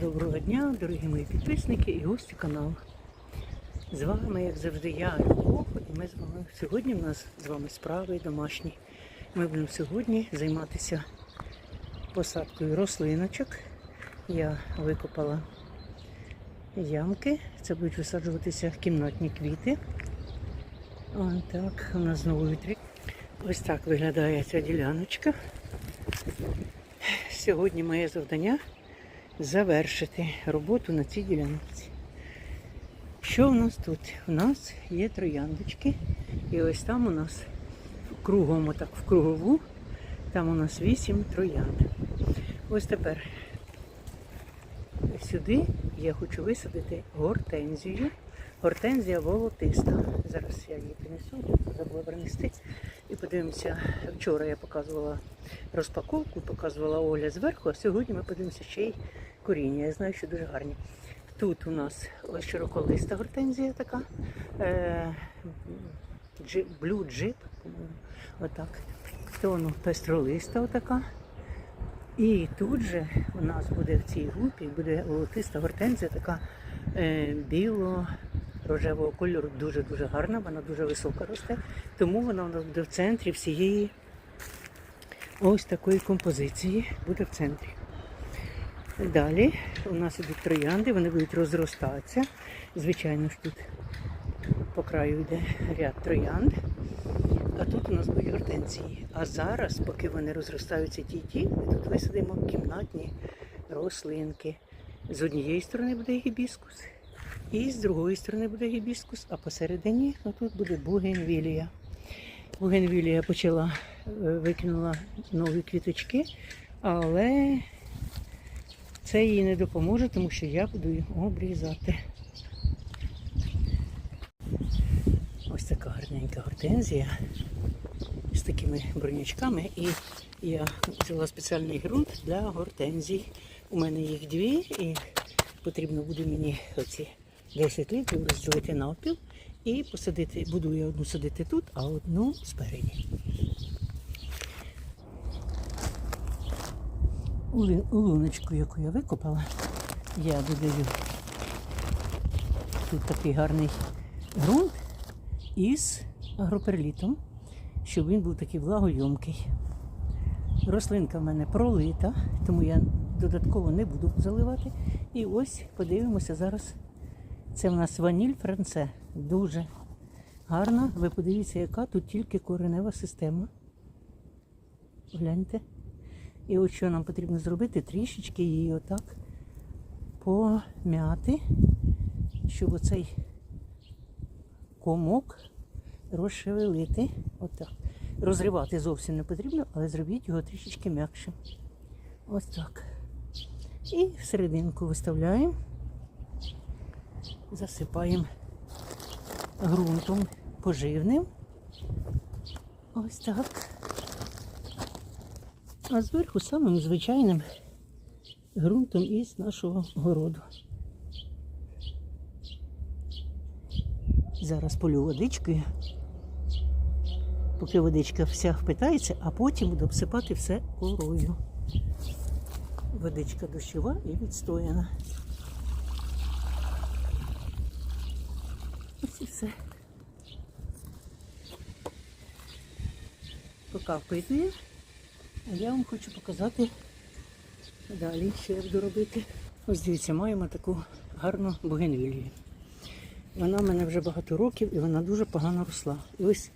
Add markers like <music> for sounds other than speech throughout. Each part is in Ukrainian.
Доброго дня, дорогі мої підписники і гості каналу. З вами, як завжди, я Любов, і ми з вами сьогодні в нас з вами справи домашні. Ми будемо сьогодні займатися посадкою рослиночок. Я викопала ямки. Це будуть висаджуватися кімнатні квіти. О, так, у нас знову вітрі. Ось так виглядає ця діляночка. Сьогодні моє завдання завершити роботу на цій ділянці. Що в нас тут? У нас є трояндочки. І ось там у нас кругом, отак в кругову, там у нас вісім троянд. Ось тепер сюди я хочу висадити гортензію. Гортензія волотиста. Зараз я її принесу, забула принести. І подивимося, вчора я показувала розпаковку, показувала огляд зверху, а сьогодні ми подивимося ще й коріння. Я знаю, що дуже гарні. Тут у нас широколиста гортензія така. Е, джип, блю джип, по-моєму, отак. То ну, пестролиста отака. І тут же у нас буде в цій групі буде волотиста гортензія, така е, біло-рожевого кольору, дуже-дуже гарна, вона дуже висока росте, тому вона у нас буде в центрі всієї ось такої композиції, буде в центрі. Далі у нас ідуть троянди, вони будуть розростатися. Звичайно ж тут по краю йде ряд троянд. А тут у нас будуть гортензії. А зараз, поки вони розростаються ті ті, ми тут висадимо кімнатні рослинки. З однієї сторони буде гібіскус, і з другої сторони буде гібіскус, а посередині тут буде бугенвілія. Бугенвілія почала, е, викинула нові квіточки, але це їй не допоможе, тому що я буду його обрізати. Ось така гарненька гортензія з такими бронячками. І я взяла спеціальний ґрунт для гортензій. У мене їх дві, і потрібно буде мені оці 10 літрів розділити навпіл і посадити. Буду я одну садити тут, а одну спереді. У ли- у луночку, яку я викопала, я додаю тут такий гарний ґрунт із агроперлітом, щоб він був такий влагойомкий. Рослинка в мене пролита, тому я додатково не буду заливати. І ось подивимося зараз. Це в нас ваніль франце. Дуже гарна. Ви подивіться, яка тут тільки коренева система. Гляньте. І от що нам потрібно зробити, трішечки її отак пом'яти, щоб оцей комок розшевелити. Отак. Розривати зовсім не потрібно, але зробіть його трішечки м'якшим. Ось так. І всерединку виставляємо, засипаємо ґрунтом поживним. Ось так. А зверху самим звичайним ґрунтом із нашого городу. Зараз полю водичкою, поки водичка вся впитається, а потім буду обсипати все корою. Водичка дощова і відстояна. Ось і все. Покапуйте. Я вам хочу показати далі, що я буду робити. Ось дивіться, маємо таку гарну бугенвілію. Вона в мене вже багато років і вона дуже погано росла. І ось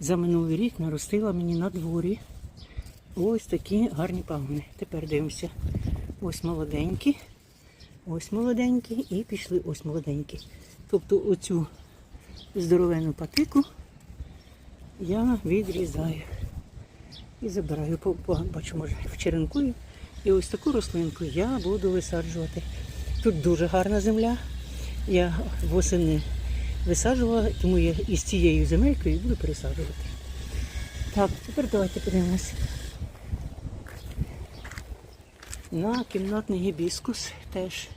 за минулий рік наростила мені на дворі ось такі гарні пагони. Тепер дивимося. Ось молоденькі, ось молоденькі і пішли ось молоденькі. Тобто оцю здоровену патику я відрізаю. І забираю, бачу, може, вчеренкую. І ось таку рослинку я буду висаджувати. Тут дуже гарна земля. Я восени висаджувала, тому я із цією земелькою буду пересаджувати. Так, тепер давайте подивимося. На кімнатний гібіскус теж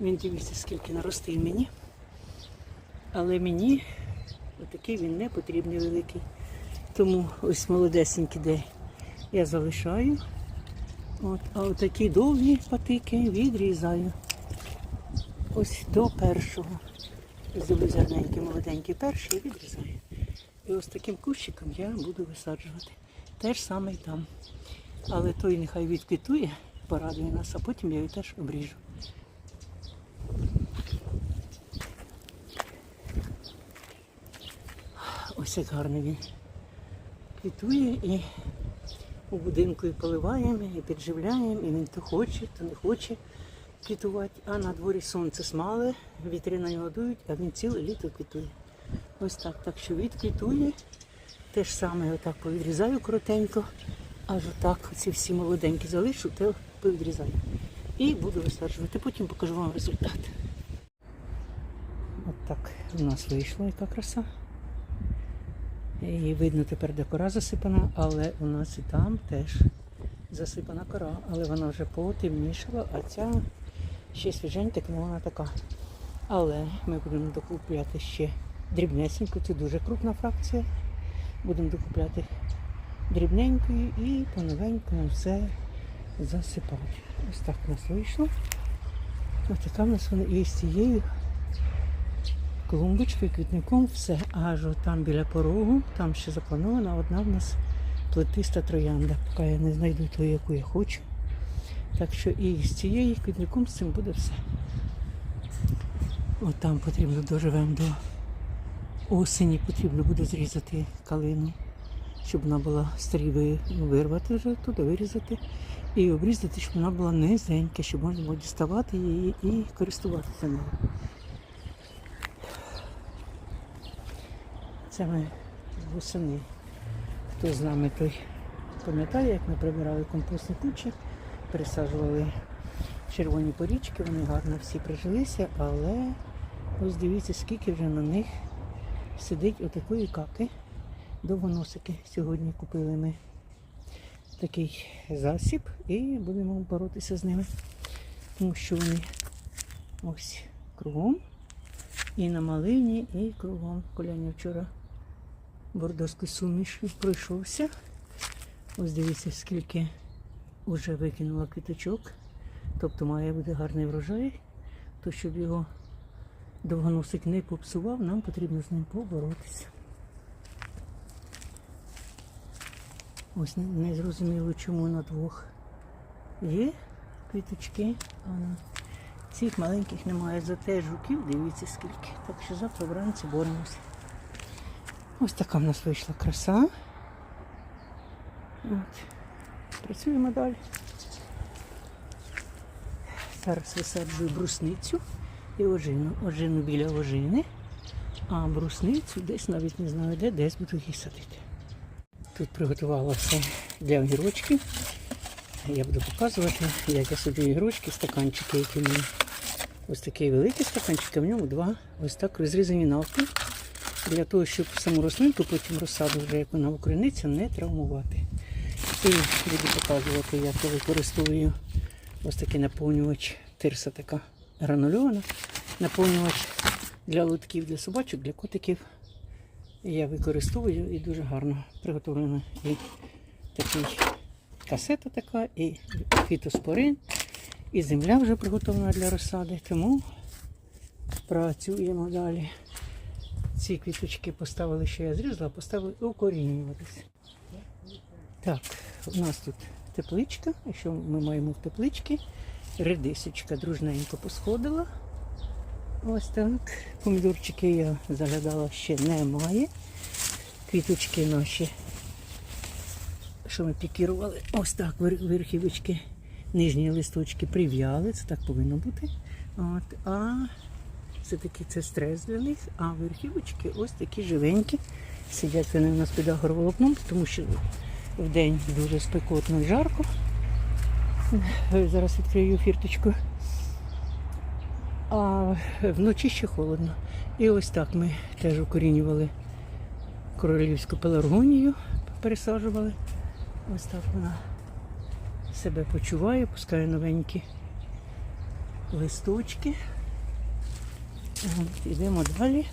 він дивіться, скільки наростив мені. Але мені отакий він не потрібний великий. Тому ось молодесенький, де я залишаю. От, а отакі довгі патики відрізаю. ось до першого. Зроблю зерненький, молоденький перший відрізаю. І ось таким кущиком я буду висаджувати. Те ж саме і там. Але той нехай відквітує, порадує нас, а потім я його теж обріжу. Ось як гарно він квітує і у будинку і поливаємо, і підживляємо, і він то хоче, то не хоче квітувати. А на дворі сонце смале, вітри на нього дують, а він ціле літо квітує. Ось так. Так що відквітує. Те ж саме отак повідрізаю коротенько, аж отак ці всі молоденькі залишу, то повідрізаю. І буду висаджувати. Потім покажу вам результат. От так у нас вийшла яка краса. І видно тепер, де кора засипана, але у нас і там теж засипана кора, але вона вже потемнішала, а ця ще свіженька, тому вона така. Але ми будемо докупляти ще дрібнесеньку, це дуже крупна фракція. Будемо докупляти дрібненькою і по-новенькому все засипати. Ось так у нас вийшло. Ось така в нас вона і з цією клумбочкою, квітником, все. Аж там біля порогу, там ще запланована одна в нас плетиста троянда, поки я не знайду ту, яку я хочу. Так що і з цією квітником з цим буде все. От там потрібно доживемо до осені, потрібно буде зрізати калину, щоб вона була старі ви- вирвати вже туди, вирізати і обрізати, щоб вона була низенька, щоб можна було діставати її і користуватися нею. Це ми восени. Хто з нами той пам'ятає, як ми прибирали компостні кучі, пересаджували червоні порічки, вони гарно всі прижилися, але ось дивіться, скільки вже на них сидить отакої каки. Довгоносики. Сьогодні купили ми такий засіб і будемо боротися з ними, тому що вони ось кругом. І на малині, і кругом. Коляня вчора бордоський суміш пройшовся. Ось дивіться, скільки вже викинула квіточок. Тобто має бути гарний врожай. То щоб його довгоносик не попсував, нам потрібно з ним поборотися. Ось не зрозуміло, чому на двох є квіточки, а на цих маленьких немає. Зате жуків, дивіться скільки. Так що завтра вранці боремося. Ось така в нас вийшла краса. От. Працюємо далі. Зараз висаджую брусницю і ожину. Ожину біля ожини, а брусницю десь навіть не знаю де, десь буду її садити. Тут приготувала все для огірочків. Я буду показувати, як я саджу огірочки, стаканчики, які в мене. Ось такий великий стаканчик, а в ньому два ось так розрізані навпіл. Для того, щоб саму рослинку, потім розсаду, вже як вона укоріниться, не травмувати. І буду показувати, як я використовую ось такий наповнювач, тирса така гранульована. Наповнювач для лотків, для собачок, для котиків. Я використовую і дуже гарно приготовлена і такий касета така, і фітоспорин, і земля вже приготовлена для розсади. Тому працюємо далі. Ці квіточки поставили, що я зрізала, поставили укорінюватися. Так, у нас тут тепличка. Що ми маємо в тепличці? Редисочка дружненько посходила. Ось так. Помідорчики я заглядала ще немає. Квіточки наші, що ми пікірували, ось так вер- верхівочки, нижні листочки прив'яли, це так повинно бути. От, а все-таки це стрес для них, а верхівочки ось такі живенькі. Сидять вони у нас під агроволокном, тому що в день дуже спекотно і жарко. Зараз відкрию фірточку. А вночі ще холодно. І ось так ми теж укорінювали королівську пеларгонію, пересаджували. Ось так вона себе почуває, пускає новенькі листочки. Йдемо далі.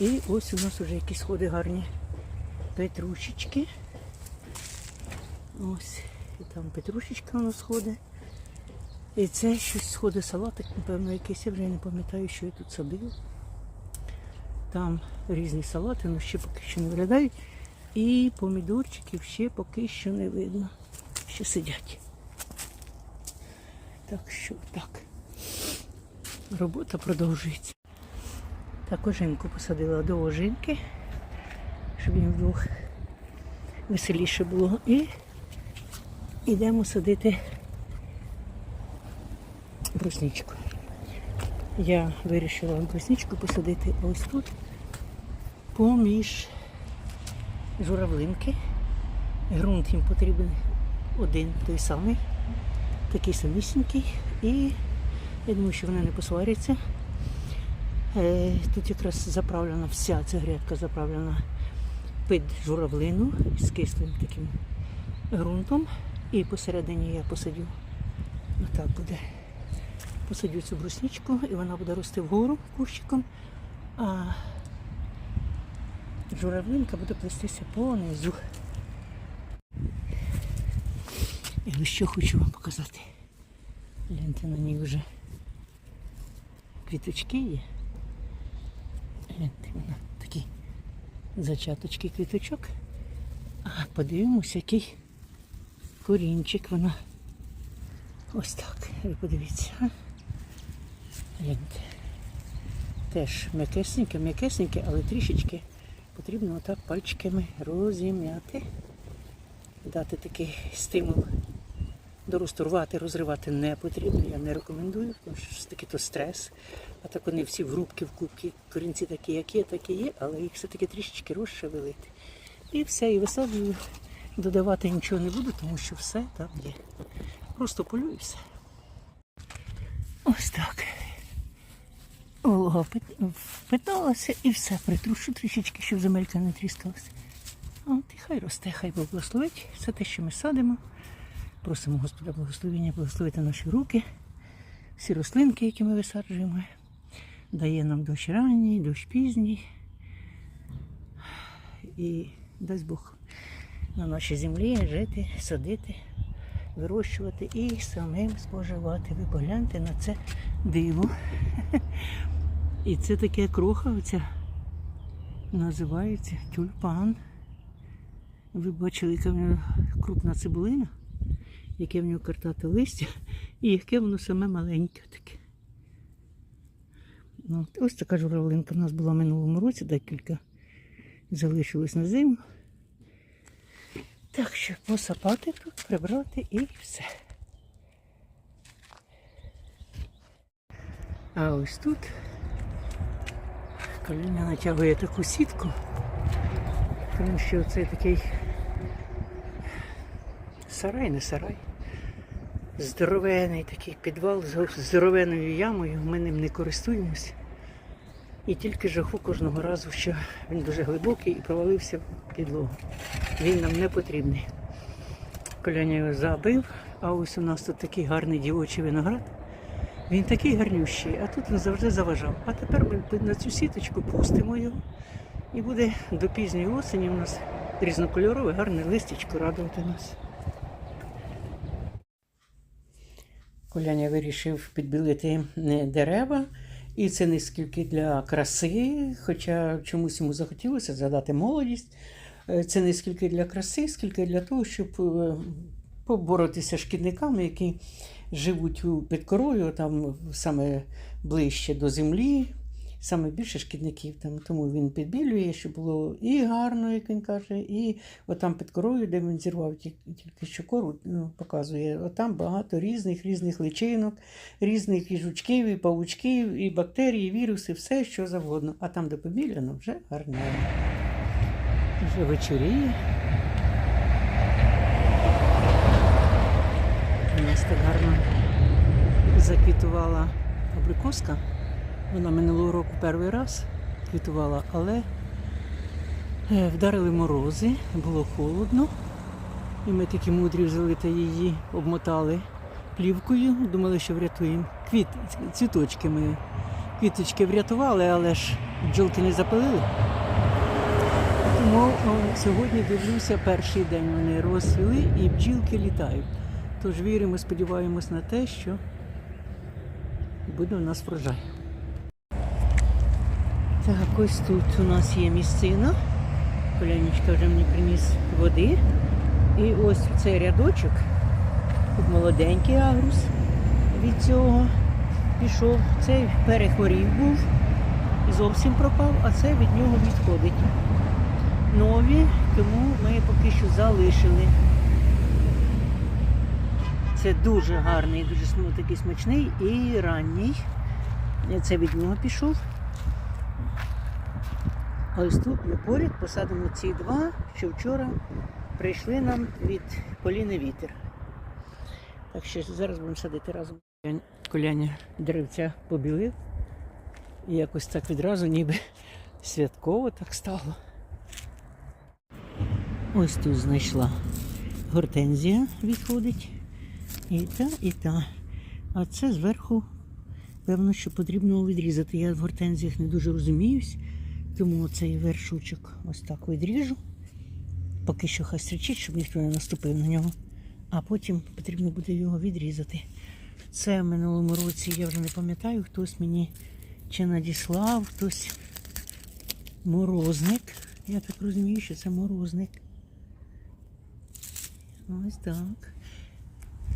І ось у нас вже якісь сходи гарні петрушечки. Ось, і там петрушечка у нас сходить. І це щось сходи салатик, напевно, якийсь, я вже не пам'ятаю, що я тут садила. Там різні салати, але ще поки що не виглядають. І помідорчиків ще поки що не видно, що сидять. Так що так. Робота продовжується. Так, ожинку посадила до ожинки, щоб їм вдвох веселіше було. І йдемо садити брусничку. Я вирішила брусничку посадити ось тут, поміж журавлинки. Грунт їм потрібен один той самий, такий самісінький. І я думаю, що вони не посваряться. Е, Тут якраз заправлена вся ця грядка заправлена під журавлину з кислим таким ґрунтом. І посередині я посадю. Отак буде. Посадю цю брусничку і вона буде рости вгору кущиком, а журавлинка буде плестися понизу. І ось що хочу вам показати. Гляньте на ній вже квіточки є. Гляньте, вона такі зачаточки квіточок. А подивимося, який корінчик вона. Ось так. Ви подивіться. Гляньте. Теж м'якесеньке, м'якесеньке, але трішечки потрібно отак пальчиками розім'яти. Дати такий стимул до рвати, розривати не потрібно, я не рекомендую, тому що все-таки то стрес. А так вони всі в грубки, в кубки, корінці такі, як є, так і є, але їх все-таки трішечки розшевелити. І все, і висаджую. Додавати нічого не буду, тому що все там є. Просто полю все. Ось так. Волога впиталася і все. Притрушу трішечки, щоб земелька не тріскалася. От і хай росте, хай благословить. Все те, що ми садимо. Просимо Господа благословення, благословити наші руки, всі рослинки, які ми висаджуємо. Дає нам дощ ранній, дощ пізній. І дасть Бог на нашій землі жити, садити, вирощувати і самим споживати. Ви погляньте на це диво. І це таке кроха називається тюльпан. Ви бачили, яка в нього крупна цибулина, яке в нього картате листя, <laughs> і яке воно саме маленьке таке. Ну, ось така журавлинка в нас була в минулому році, декілька залишилось на зиму. Так що посапати тут, прибрати і все. А ось тут Каліня натягує таку сітку, тому що це такий сарай, не сарай. Здоровений такий підвал з здоровеною ямою. Ми ним не користуємося. І тільки жаху кожного разу, що він дуже глибокий і провалився в підлогу. Він нам не потрібний. Коляня його забив, а ось у нас тут такий гарний дівочий виноград. Він такий гарнющий, а тут він завжди заважав. А тепер ми на цю сіточку пустимо його. І буде до пізньої осені у нас різнокольорове, гарне листячко радувати нас. Коляня вирішив підбілити е, дерева. І це не скільки для краси, хоча чомусь йому захотілося згадати молодість. Е, Це не скільки для краси, скільки для того, щоб е, поборотися шкідниками, які живуть під корою, там саме ближче до землі, саме більше шкідників там. Тому він підбілює, щоб було і гарно, як він каже, і отам під корою, де він зірвав тільки що кору, ну, показує. Отам багато різних різних личинок, різних і жучків, і павучків, і бактерій, і віруси, все що завгодно. А там, де побіляно, вже гарно. Вже вечоріє. У нас так гарно заквітувала абрикоска. Вона минулого року перший раз квітувала, але е, вдарили морози, було холодно. І ми такі мудрі взяли та її обмотали плівкою, думали, що врятуємо. Квіт, цвіточки ми квіточки врятували, але ж бджолки не запалили. Тому о, сьогодні дивлюся, перший день вони розсвіли і бджілки літають. Тож віримо, сподіваємось на те, що буде у нас врожай. Так, ось тут у нас є місцина. Колянечка вже мені приніс води. І ось цей рядочок, тут молоденький агрус від цього пішов. Цей перехворів був і зовсім пропав, а це від нього відходить. Нові, тому ми поки що залишили. Це дуже гарний, дуже такий смачний і ранній. Це від нього пішов. А ось тут ми поряд посадимо ці два, що вчора прийшли нам від Поліни Вітер. Так що зараз будемо садити разом. Коляня деревця побілив. І якось так відразу ніби святково так стало. Ось тут знайшла гортензія відходить. І та, і та. А це зверху, певно, що потрібно відрізати. Я в гортензіях не дуже розуміюсь, тому цей вершочок ось так відріжу. Поки що хай стрічить, щоб ніхто не наступив на нього. А потім потрібно буде його відрізати. Це в минулому році, я вже не пам'ятаю, хтось мені чи надіслав, хтось морозник. Я так розумію, що це морозник. Ось так.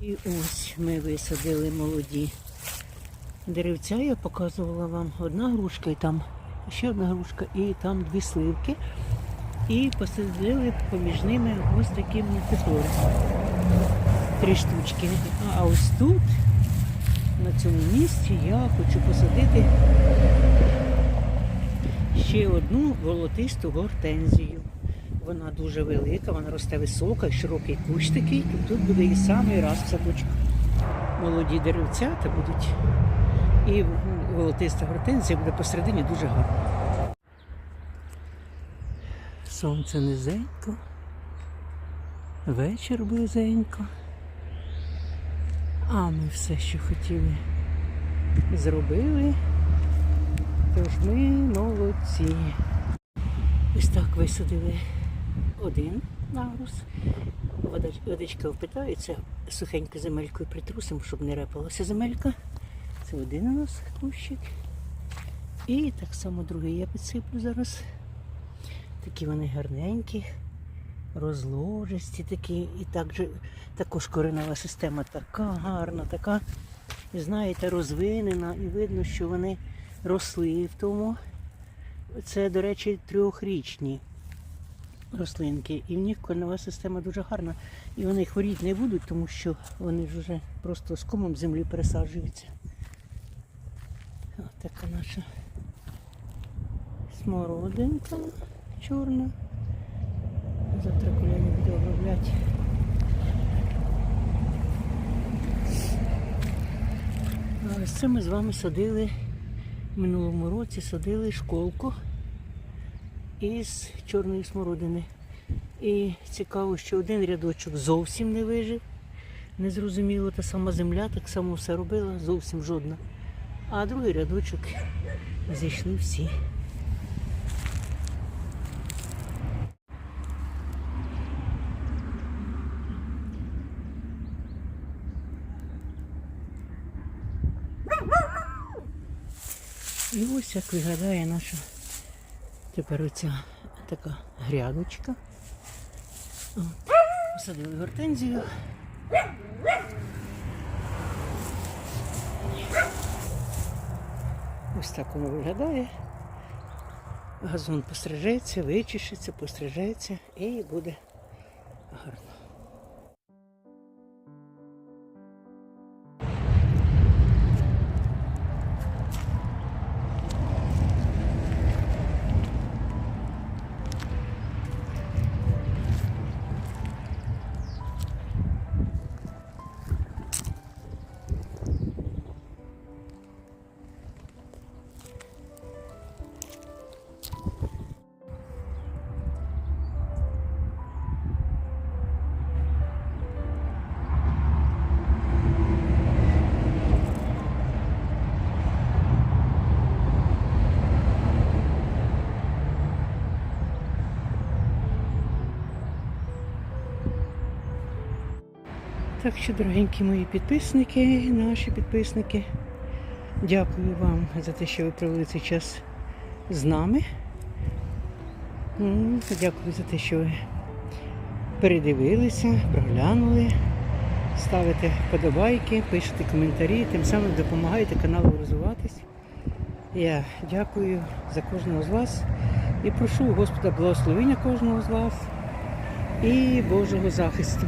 І ось ми висадили молоді деревця. Я показувала вам одна грушка і там ще одна грушка, і там дві сливки. І посадили поміж ними ось такі мультифлори. Три штучки. А ось тут, на цьому місці, я хочу посадити ще одну волотисту гортензію. Вона дуже велика, вона росте висока, широкий кущ такий, і тут буде і самий раз в садочку. Молоді деревцята будуть. І волотиста гортензія буде посередині дуже гарна. Сонце низенько, вечір близенько. А ми все, що хотіли, зробили. Тож ми молодці. Ось так висадили один нагруз. Водичка впитається, сухенько земелькою притрусимо, щоб не репалася земелька. Це один у нас кущик. І так само другий я підсиплю зараз. Такі вони гарненькі, розложисті такі. І так же, також коренева система така гарна, така, знаєте, розвинена. І видно, що вони росли в тому. Це, до речі, трьохрічні рослинки. І в них коренева система дуже гарна. І вони хворіти не будуть, тому що вони ж вже просто з комом землі пересаджуються. Ось така наша смородинка чорна. Завтра коляні буде обробляти. Ось це ми з вами садили в минулому році, садили школку із чорної смородини. І цікаво, що один рядочок зовсім не вижив. Незрозуміло, та сама земля так само все робила, зовсім жодна. А другий рядочок зійшли всі. І ось як виглядає наша тепер оця така грядочка. От. Посадили гортензію. Ось так воно виглядає. Газон пострижеться, вичешеться, пострижеться і буде гарно. Так що, дорогенькі мої підписники, наші підписники, Дякую вам за те, що ви провели цей час з нами. Дякую за те, що ви передивилися, проглянули, ставите подобайки, пишете коментарі, тим самим допомагаєте каналу розвиватись. Я дякую за кожного з вас і прошу Господа благословення кожного з вас і Божого захисту.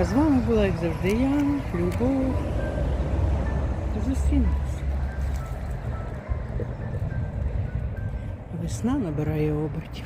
А з вами була, як завжди, я, Любов. Зустрінемось. Весна набирає обертів.